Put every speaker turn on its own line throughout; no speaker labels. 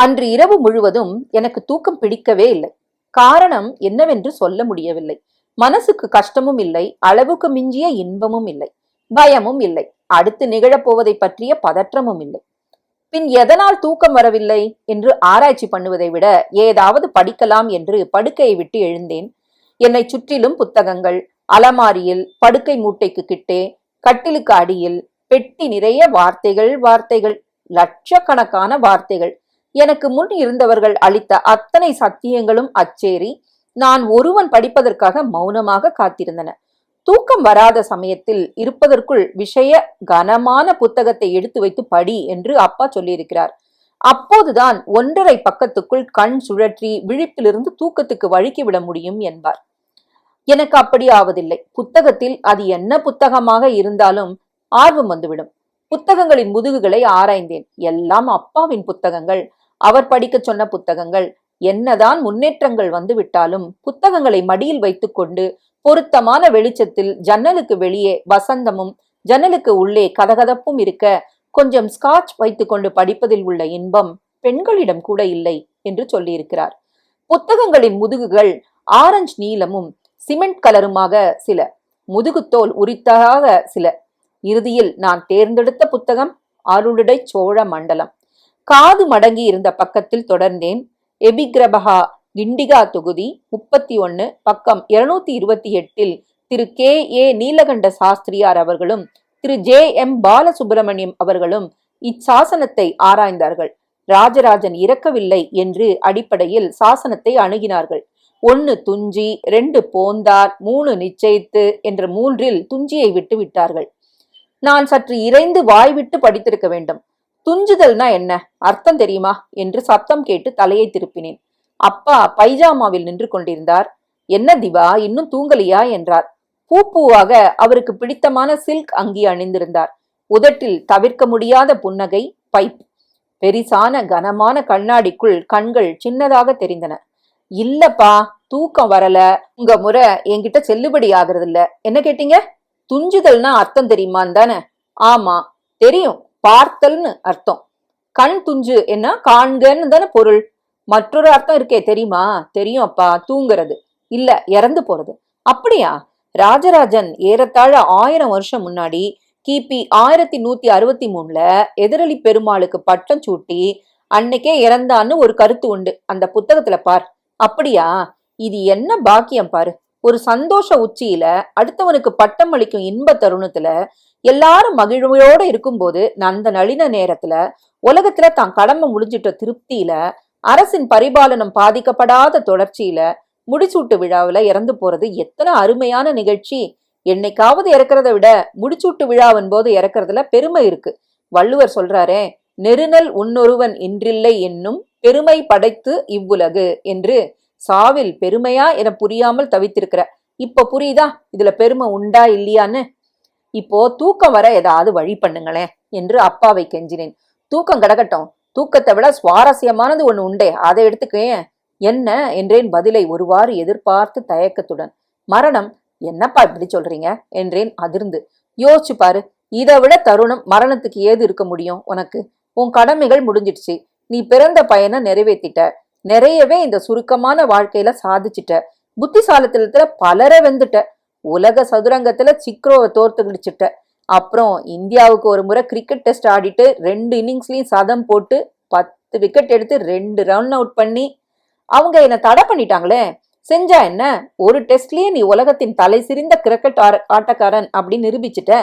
அன்று இரவு முழுவதும் எனக்கு தூக்கம் பிடிக்கவே இல்லை. காரணம் என்னவென்று சொல்ல முடியவில்லை. மனசுக்கு கஷ்டமும் இல்லை அளவுக்கு மிஞ்சிய இன்பமும் இல்லை பயமும் இல்லை அடுத்து நிகழப்போவதை பற்றிய பதற்றமும் இல்லை. பின் எதனால் தூக்கம் வரவில்லை என்று ஆராய்ச்சி பண்ணுவதை விட ஏதாவது படிக்கலாம் என்று படுக்கையை விட்டு எழுந்தேன். என்னை சுற்றிலும் புத்தகங்கள் அலமாரியில் படுக்கை மூட்டைக்கு கிட்டே கட்டிலுக்கு அடியில் பெட்டி நிறைய வார்த்தைகள் வார்த்தைகள் லட்சக்கணக்கான வார்த்தைகள் எனக்கு முன் இருந்தவர்கள் அளித்த அத்தனை சத்தியங்களும் அச்சேரி. நான் ஒருவன் படிப்பதற்காக மௌனமாக காத்திருந்தன. தூக்கம் வராத சமயத்தில் இருப்பதற்குள் விஷய கனமான புத்தகத்தை எடுத்து வைத்து படி என்று அப்பா சொல்லியிருக்கிறார். அப்போதுதான் ஒன்றரை பக்கத்துக்குள் கண் சுழற்றி விழிப்பிலிருந்து தூக்கத்துக்கு வழுக்கி விட முடியும் என்பார். எனக்கு அப்படி ஆவதில்லை. புத்தகத்தில் அது என்ன புத்தகமாக இருந்தாலும் ஆர்வம் வந்துவிடும். புத்தகங்களின் முதுகுகளை ஆராய்ந்தேன். எல்லாம் அப்பாவின் புத்தகங்கள். அவர் படிக்க சொன்ன புத்தகங்கள் என்னதான் முன்னேற்றங்கள் வந்து விட்டாலும் புத்தகங்களை மடியில் வைத்துக்கொண்டு பொருத்தமான வெளிச்சத்தில் ஜன்னலுக்கு வெளியே வசந்தமும் ஜன்னலுக்கு உள்ளே கதகதப்பும் இருக்க கொஞ்சம் ஸ்காட்ச் வைத்துக்கொண்டு படிப்பதில் உள்ள இன்பம் பெண்களிடம் கூட இல்லை என்று சொல்லியிருக்கிறார். புத்தகங்களின் முதுகுகள் ஆரஞ்சு நீலமும் சிமெண்ட் கலருமாக சில முதுகுத்தோல் உரித்தாக சில. இறுதியில் நான் தேர்ந்தெடுத்த புத்தகம் அருளுடை சோழ மண்டலம். காது மடங்கி இருந்த பக்கத்தில் தொடர்ந்தேன். எபிகிரபகா கிண்டிகா தொகுதி முப்பத்தி ஒன்று பக்கம் இருநூத்தி இருபத்தி எட்டில் திரு கே. ஏ. நீலகண்ட சாஸ்திரியார் அவர்களும் திரு ஜே. எம். பாலசுப்பிரமணியம் அவர்களும் இச்சாசனத்தை ஆராய்ந்தார்கள். ராஜராஜன் இறக்கவில்லை என்று அடிப்படையில் சாசனத்தை அணுகினார்கள். ஒன்று துஞ்சி ரெண்டு போந்தார் மூணு நிச்சயித்து என்ற மூன்றில் துஞ்சியை விட்டு விட்டார்கள் நான் சற்று இறைந்து வாய்விட்டு படித்திருக்க வேண்டும். துஞ்சுதல்னா என்ன? அர்த்தம் தெரியுமா? என்று சத்தம் கேட்டு தலையை திருப்பினேன். அப்பா பைஜாமாவில் நின்று கொண்டிருந்தார். என்ன திவா இன்னும் தூங்கலியா? என்றார். பூ பூவாக அவருக்கு பிடித்தமான சில்க் அங்கி அணிந்திருந்தார். உதட்டில் தவிர்க்க முடியாத புன்னகை பைப். பெரிசான கனமான கண்ணாடிக்குள் கண்கள் சின்னதாக தெரிந்தன. இல்லப்பா தூக்கம் வரல. உங்க முறை என்கிட்ட செல்லுபடி ஆகுறது இல்ல என்ன கேட்டீங்க? துஞ்சுதல்னா அர்த்தம் தெரியுமான்னு தானே? ஆமா தெரியும். பார்த்தல்னு அர்த்தம். கண் துஞ்சு என்ன? காண்கன்னு தானே பொருள். மற்றொரு அர்த்தம் இருக்கே தெரியுமா? தெரியும் அப்பா தூங்குறது. இல்ல இறந்து போறது. அப்படியா? ராஜராஜன் ஏறத்தாழ ஆயிரம் வருஷம் முன்னாடி கிபி ஆயிரத்தி நூத்தி அறுபத்தி மூணுல எதிரொலி பெருமாளுக்கு பட்டம் சூட்டி அன்னைக்கே இறந்தான்னு ஒரு கருத்து உண்டு. அந்த புத்தகத்துல பார். அப்படியா? இது என்ன பாக்கியம் பாரு. ஒரு சந்தோஷ உச்சியில அடுத்தவனுக்கு பட்டம் அளிக்கும் இன்ப தருணத்துல எல்லாரும் மகிழ்வையோட இருக்கும்போது அந்த நளின நேரத்துல உலகத்துல தான் கடமை முடிஞ்சிட்ட திருப்தியில அரசின் பரிபாலனம் பாதிக்கப்படாத தொடர்ச்சியில முடிச்சூட்டு விழாவில் இறந்து போறது எத்தனை அருமையான நிகழ்ச்சி. என்னைக்காவது இறக்கிறத விட முடிச்சூட்டு விழாவின் போது இறக்குறதுல பெருமை இருக்கு. வள்ளுவர் சொல்றாரே நெருநல் உன்னொருவன் இன்றில்லை என்னும் பெருமை படைத்து இவ்வுலகு என்று சாவில் பெருமையா என புரியாமல் தவித்திருக்கிற. இப்ப புரியுதா? இதுல பெருமை உண்டா இல்லையான்னு? இப்போ தூக்கம் வர ஏதாவது வழி பண்ணுங்களேன் என்று அப்பாவை கெஞ்சினேன். தூக்கம் கிடக்கட்டும் தூக்கத்தை விட சுவாரஸ்யமானது ஒண்ணு உண்டே. அதை எடுத்துக்கேன் என்ன என்றேன் பதிலை ஒருவாறு எதிர்பார்த்து தயக்கத்துடன். மரணம்? என்னப்பா இப்படி சொல்றீங்க? என்றேன் அதிர்ந்து. யோசிச்சு பாரு. இதை விட தருணம் மரணத்துக்கு ஏது இருக்க முடியும் உனக்கு? உன் கடமைகள் முடிஞ்சிடுச்சு. நீ பிறந்த பயனை நிறைவேற்றிட்ட நிறையவே இந்த சுருக்கமான வாழ்க்கையில சாதிச்சிட்ட. புத்திசாலித்தனத்துல பலரை வெந்துட்ட உலக சதுரங்கத்துல சிக்ரோவை தோர்த்துக்கிடிச்சிட்ட அப்புறம் இந்தியாவுக்கு ஒரு முறை கிரிக்கெட் டெஸ்ட் ஆடிட்டு ரெண்டு இன்னிங்ஸ்லயும் சதம் போட்டு பத்து விக்கெட் எடுத்து ரெண்டு ரன் அவுட் பண்ணி அவங்க என்ன தடை பண்ணிட்டாங்களே. செஞ்சா என்ன? ஒரு டெஸ்ட்லயே நீ உலகத்தின் தலை சிறந்த கிரிக்கெட் ஆட்டக்காரன் அப்படின்னு நிரூபிச்சுட்ட.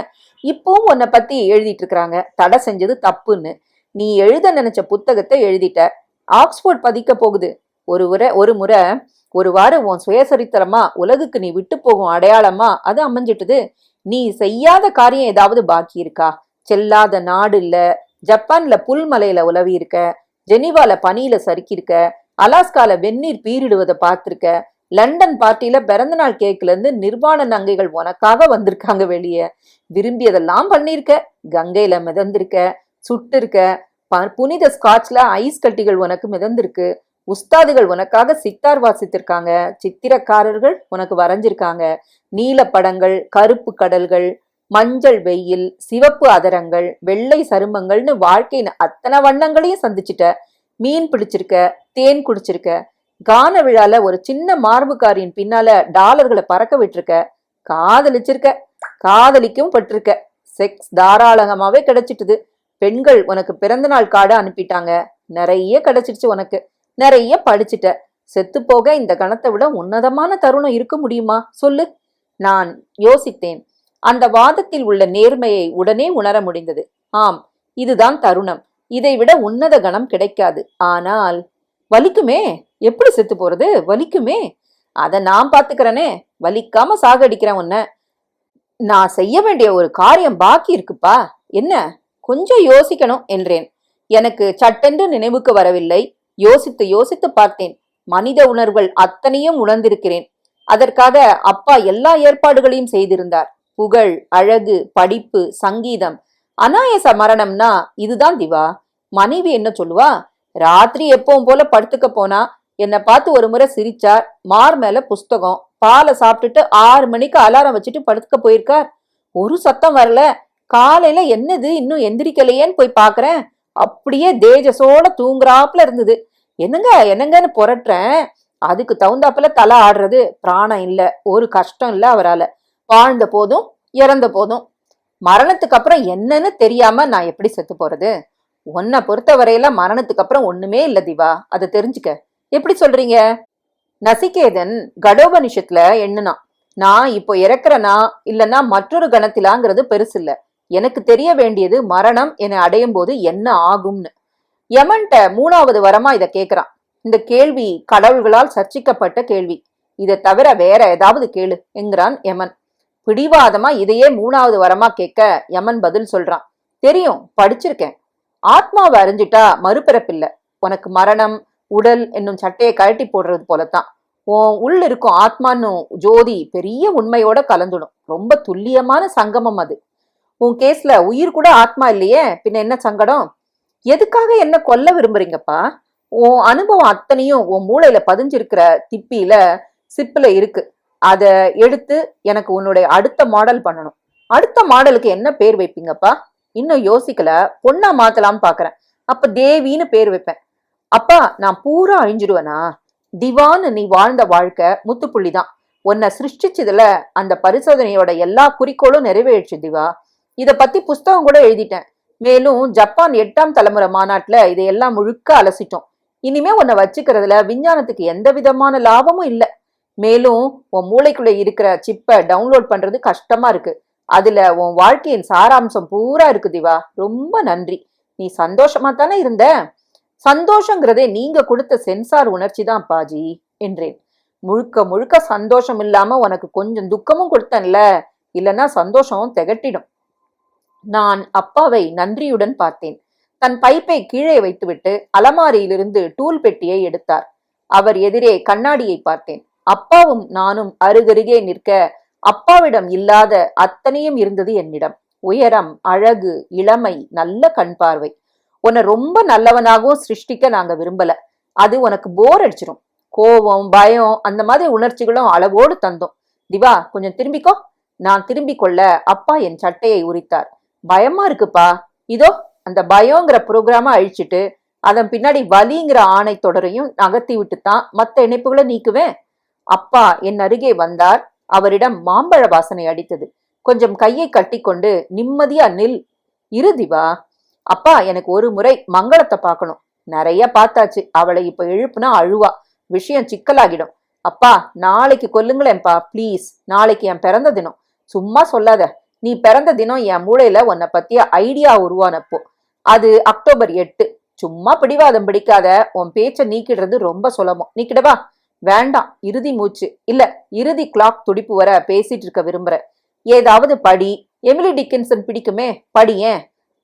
இப்பவும் உன்னை பத்தி எழுதிட்டு இருக்கிறாங்க. தடை செஞ்சது தப்புன்னு. நீ எழுத நினைச்ச புத்தகத்தை எழுதிட்ட. ஆக்ஸ்போர்ட் பதிக்க போகுது. ஒரு முறை ஒரு முறை ஒரு வாரம் உன் சுயசரித்திரமா உலகுக்கு நீ விட்டு போகும் அடையாளமா அது அமைஞ்சிட்டுது. நீ செய்யாத காரியம் ஏதாவது பாக்கி இருக்கா? செல்லாத நாடு இல்ல. ஜப்பான்ல புல்மலையில உலவி இருக்க. ஜெனிவால பனியில சறுக்கிருக்க அலாஸ்கால வெந்நீர் பீரிடுவதை பார்த்திருக்க. லண்டன் பார்ட்டியில பிறந்தநாள் கேக்ல இருந்து நிர்வாண நங்கைகள் உனக்காக வந்திருக்காங்க வெளியே. விரும்பியதெல்லாம் பண்ணிருக்க. கங்கையில மிதந்திருக்க. சுட்டு இருக்க. புனித ஸ்காட்ச்ல ஐஸ் கட்டிகள் உனக்கு மிதந்திருக்கு. உஸ்தாதுகள் உனக்காக சித்தார் வாசித்திருக்காங்க. சித்திரக்காரர்கள் உனக்கு வரைஞ்சிருக்காங்க. நீல படங்கள் கருப்பு கடல்கள் மஞ்சள் வெயில் சிவப்பு அதரங்கள் வெள்ளை சருமங்கள்னு வாழ்க்கையின் அத்தனை வண்ணங்களையும் சந்திச்சிட்ட. மீன் பிடிச்சிருக்க தேன் குடிச்சிருக்க. கான விழால ஒரு சின்ன மார்புக்காரியின் பின்னால டாலர்களை பறக்க விட்டிருக்க. காதலிச்சிருக்க. காதலிக்கும் பட்டிருக்க. செக்ஸ் தாராளமாவே கிடைச்சிட்டுது. பெண்கள் உனக்கு பிறந்த நாள் கார்டு அனுப்பிட்டாங்க. நிறைய கிடைச்சிருச்சு உனக்கு. நிறைய படிச்சிட்ட. செத்து போக இந்த கணத்தை விட உன்னதமான தருணம் இருக்க முடியுமா? சொல்லு. நான் யோசித்தேன். அந்த வாதத்தில் உள்ள நேர்மையை உடனே உணர முடிந்தது. ஆம் இதுதான் தருணம். இதை விட உன்னத கணம் கிடைக்காது. ஆனால் வலிக்குமே? எப்படி செத்து போறது? வலிக்குமே? அதை நான் பாத்துக்கிறேனே வலிக்காம சாகடிக்கிறேன் உன்ன. நான் செய்ய வேண்டிய ஒரு காரியம் பாக்கி இருக்குப்பா. என்ன? கொஞ்சம் யோசிக்கணும் என்றேன். எனக்கு சட்டென்று நினைவுக்கு வரவில்லை. யோசித்து யோசித்து பார்த்தேன். மனித உணர்வுகள் அத்தனையும் உணர்ந்திருக்கிறேன். அதற்காக அப்பா எல்லா ஏற்பாடுகளையும் செய்திருந்தார். புகழ் அழகு படிப்பு சங்கீதம் அனாயச மரணம்னா இதுதான் திவா. மனைவி என்ன சொல்லுவா? ராத்திரி எப்பவும் போல படுத்துக்க போனா என்னை பார்த்து ஒரு முறை சிரிச்சார் மார் மேல புஸ்தகம் பாலை சாப்பிட்டுட்டு ஆறு மணிக்கு அலாரம் வச்சுட்டு படுத்துக்க போயிருக்கார். ஒரு சத்தம் வரல. காலையில என்னது இன்னும் எந்திரிக்கலையேன்னு போய் பாக்குறேன். அப்படியே தேஜஸோட தூங்குறாப்புல இருந்தது. என்னங்க என்னங்கன்னு புரட்டுறேன். அதுக்கு தகுந்தாப்புல தலை ஆடுறது பிராணம் இல்ல. ஒரு கஷ்டம் இல்ல அவரால. வாழ்ந்த போதும் இறந்த போதும். மரணத்துக்கு அப்புறம் என்னன்னு தெரியாம நான் எப்படி செத்து போறது? உன்னை பொறுத்த வரையில மரணத்துக்கு அப்புறம் ஒண்ணுமே இல்ல திவா. அதை தெரிஞ்சுக்க. எப்படி சொல்றீங்க? நசிகேதன் கடோபனிஷத்துல எண்ணுனான். நான் இப்போ இறக்குறனா இல்லைன்னா மற்றொரு கணத்திலாங்கிறது பெருசு இல்லை எனக்கு தெரிய வேண்டியது மரணம் என்னை அடையும் போது என்ன ஆகும்னு. யமன்ட்ட மூணாவது வரமா இதை கேட்கிறான் இந்த கேள்வி கடவுள்களால் சர்ச்சிக்கப்பட்ட கேள்வி. இதை தவிர வேற ஏதாவது கேளு என்கிறான் யமன். பிடிவாதமா இதையே மூணாவது வரமா கேட்க யமன் பதில் சொல்றான். தெரியும் படிச்சிருக்கேன். ஆத்மாவை அறிஞ்சிட்டா மறுபிறப்பில்ல. உனக்கு மரணம் உடல் என்னும் சட்டையை கழட்டி போடுறது போலத்தான். உன் உள்ள இருக்கும் ஆத்மான்னு ஜோதி பெரிய உண்மையோட கலந்துடும். ரொம்ப துல்லியமான சங்கமம் அது. உன் கேஸ்ல உயிர் கூட ஆத்மா இல்லையே? பின்ன என்ன சங்கடம்? எதுக்காக என்ன கொல்ல விரும்புறீங்கப்பா? உன் அனுபவம் அத்தனையும் உன் மூளையில பதிஞ்சிருக்கிற திப்பியில சிப்பில இருக்கு. அதை எடுத்து எனக்கு உன்னுடைய அடுத்த மாடல் பண்ணணும். அடுத்த மாடலுக்கு என்ன பேர் வைப்பீங்கப்பா? இன்னும் யோசிக்கல. பொண்ணா மாத்தலாம்னு பாக்குறேன். அப்ப தேவின்னு பேர் வைப்பேன். அப்பா நான் பூரா அழிஞ்சிடுவேனா? திவான்னு நீ வாழ்ந்த வாழ்க்கை முத்துப்புள்ளி தான் உன்னை சிருஷ்டிச்சதுல அந்த பரிசோதனையோட எல்லா குறிக்கோளும் நிறைவேறிச்சு திவா. இதை பத்தி புஸ்தகம் கூட எழுதிட்டேன். மேலும் ஜப்பான் எட்டாம் தலைமுறை மாநாட்டுல இதையெல்லாம் முழுக்க அலசிட்டோம். இனிமே உன்னை வச்சுக்கிறதுல விஞ்ஞானத்துக்கு எந்த விதமான லாபமும் இல்லை. மேலும் உன் மூளைக்குள்ள இருக்கிற சிப்பை டவுன்லோட் பண்றது கஷ்டமா இருக்கு. அதுல உன் வாழ்க்கையின் சாராம்சம் பூரா இருக்கு திவா. ரொம்ப நன்றி. நீ சந்தோஷமா தானே இருந்த? சந்தோஷங்கிறதே நீங்க கொடுத்த சென்சார் உணர்ச்சி தான் பாஜி என்றேன். முழுக்க முழுக்க சந்தோஷம் இல்லாம உனக்கு கொஞ்சம் துக்கமும் கொடுத்தேன்ல. இல்லைன்னா சந்தோஷம் திகட்டிடும். நான் அப்பாவை நன்றியுடன் பார்த்தேன். தன் பைப்பை கீழே வைத்துவிட்டு அலமாரியிலிருந்து டூல் பெட்டியை எடுத்தார். அவர் எதிரே கண்ணாடியை பார்த்தேன். அப்பாவும் நானும் அருகருகே நிற்க அப்பாவிடம் இல்லாத அத்தனையும் இருந்தது என்னிடம். உயரம் அழகு இளமை நல்ல கண் பார்வை. உன்னை ரொம்ப நல்லவனாகவும் சிருஷ்டிக்க நாங்க விரும்பல. அது உனக்கு போர் அடிச்சிடும் கோபம் பயம் அந்த மாதிரி உணர்ச்சிகளும் அளவோடு தந்தோம். திவா கொஞ்சம் திரும்பிக்கோ. நான் திரும்பிக் கொள்ள அப்பா என் சட்டையை உரித்தார். பயமா இருக்குப்பா. இதோ அந்த பயோங்கிற ப்ரோக்ராம அழிச்சிட்டு அதன் பின்னாடி வலிங்கிற ஆணை தொடரையும் நகர்த்தி விட்டு தான் மற்ற இணைப்புகளை நீக்குவேன். அப்பா என் அருகே வந்தார். அவரிடம் மாம்பழ வாசனை அடித்தது. கொஞ்சம் கையை கட்டிக்கொண்டு நிம்மதியா நில். இரு திவா. அப்பா எனக்கு ஒரு முறை மங்களத்தை பார்க்கணும். நிறைய பார்த்தாச்சு. அவளை இப்ப எழுப்புனா அழுவா. விஷயம் சிக்கலாகிடும். அப்பா நாளைக்கு கொல்லுங்களேன்ப்பா ப்ளீஸ் நாளைக்கு என் பிறந்த தினம். சும்மா சொல்லாத. நீ பிறந்த தினம் என் மூளையில உன்னை பத்திய ஐடியா உருவானப்போ. அது அக்டோபர் எட்டு. சும்மா பிடிவாதம் பிடிக்காத உன் பேச்ச நீக்கிடுறது ரொம்ப சுலபம். நீக்கிடவா வேண்டாம். இறுதி மூச்சு. இல்ல இறுதி கிளாக் துடிப்பு வர பேசிட்டு இருக்க விரும்புற. ஏதாவது படி. எமிலி டிக்கின்சன் பிடிக்குமே? படியேன்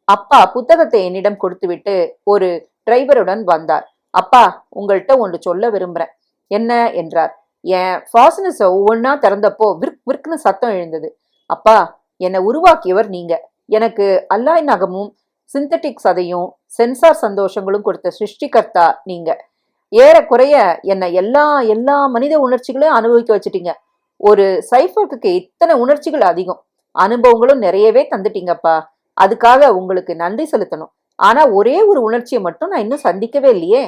அப்பா புத்தகத்தை என்னிடம் கொடுத்துவிட்டு ஒரு டிரைவருடன் வந்தார். அப்பா உங்கள்கிட்ட ஒன்று சொல்ல விரும்புறேன். என்ன? என்றார். என் ஃபாசனஸ ஒவ்வொன்றா திறந்தப்போ விற்க் விற்குன்னு சத்தம் எழுந்தது. அப்பா என்னை உருவாக்கியவர் நீங்க. எனக்கு அல்லாய் நகமும் சிந்தட்டிக் சதையும் சென்சார் சந்தோஷங்களும் கொடுத்த சிருஷ்டிகர்த்தா நீங்க. ஏறக்குறைய என்னை எல்லா எல்லா மனித உணர்ச்சிகளையும் அனுபவிக்க வச்சுட்டீங்க. ஒரு சைஃபர்க்கு இத்தனை உணர்ச்சிகள் அதிகம். அனுபவங்களும் நிறையவே தந்துட்டீங்கப்பா. அதுக்காக உங்களுக்கு நன்றி செலுத்தணும். ஆனா ஒரே ஒரு உணர்ச்சியை மட்டும் நான் இன்னும் சந்திக்கவே இல்லையே.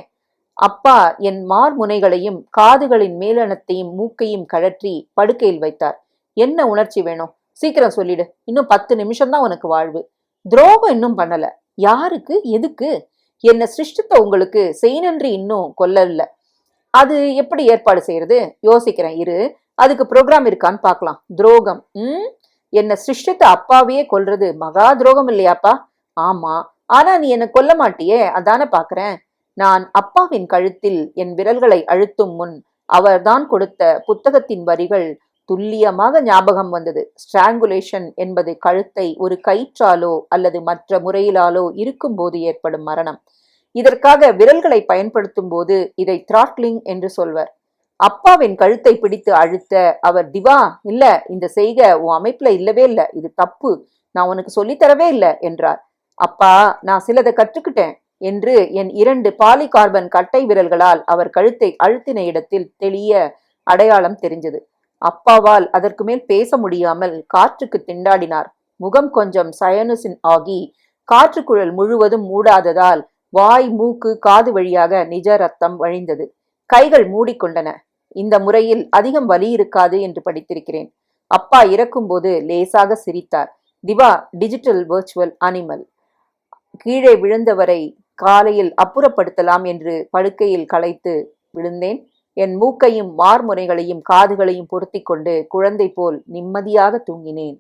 அப்பா என் மார்முனைகளையும் காதுகளின் மேலனத்தையும் மூக்கையும் கழற்றி படுக்கையில் வைத்தார். என்ன உணர்ச்சி வேணும்? சீக்கிரம் சொல்லிடு. இன்னும் பத்து நிமிஷம் தான் உனக்கு வாழ்வு. துரோகம் இன்னும் பண்ணல. யாருக்கு? எதுக்கு? என்ன சிருஷ்டித்த உங்களுக்கு செய்நன்றி இன்னும் கொல்லல அது எப்படி ஏற்பாடு செய்யறது? யோசிக்கிறேன். இரு. அதுக்கு ப்ரோக்ராம் இருக்கான்னு பார்க்கலாம். துரோகம். ம்? என்ன சிருஷ்டித்த அப்பாவையே கொல்றது. மகா துரோகம் இல்லையாப்பா? ஆமா. ஆனா நீ என்ன கொல்ல மாட்டியே? அதானே பாக்குறேன் நான் அப்பாவின் கழுத்தில் என் விரல்களை அழுத்தும் முன் அவர்தான் கொடுத்த புத்தகத்தின் வரிகள் துல்லியமாக ஞாபகம் வந்தது. ஸ்ட்ராங்குலேஷன் என்பது கழுத்தை ஒரு கயிற்றாலோ அல்லது மற்ற முறையிலாலோ இருக்கும்போது ஏற்படும் மரணம். இதற்காக விரல்களை பயன்படுத்தும் போது இதை த்ராட்லிங் என்று சொல்வர். அப்பாவின் கழுத்தை பிடித்து அழுத்த அவர் திவா இல்ல இந்த செய்க உன் அமைப்புல இல்லவே இல்ல இது தப்பு நான் உனக்கு சொல்லித்தரவே இல்லை என்றார். அப்பா நான் சிலதை கற்றுக்கிட்டேன் என்று என் இரண்டு பாலிகார்பன் கட்டை விரல்களால் அவர் கழுத்தை அழுத்தின இடத்தில் தெளிய அடையாளம் தெரிஞ்சது. அப்பாவால் அதற்கு மேல் பேச முடியாமல் காற்றுக்கு திண்டாடினார். முகம் கொஞ்சம் சயனுசின் ஆகி காற்றுக்குழல் முழுவதும் மூடாததால் வாய் மூக்கு காது வழியாக நிஜ ரத்தம் வழிந்தது. கைகள் மூடிக்கொண்டன. இந்த முறையில் அதிகம் வலி இருக்காது என்று படித்திருக்கிறேன். அப்பா இறக்கும்போது லேசாக சிரித்தார். Diva digital virtual animal. கீழே விழுந்தவரை காலையில் அப்புறப்படுத்தலாம் என்று படுக்கையில் களைத்து விழுந்தேன். என் மூக்கையும் மார்முனைகளையும் காதுகளையும் பொருத்தி கொண்டு குழந்தை போல் நிம்மதியாக தூங்கினேன்.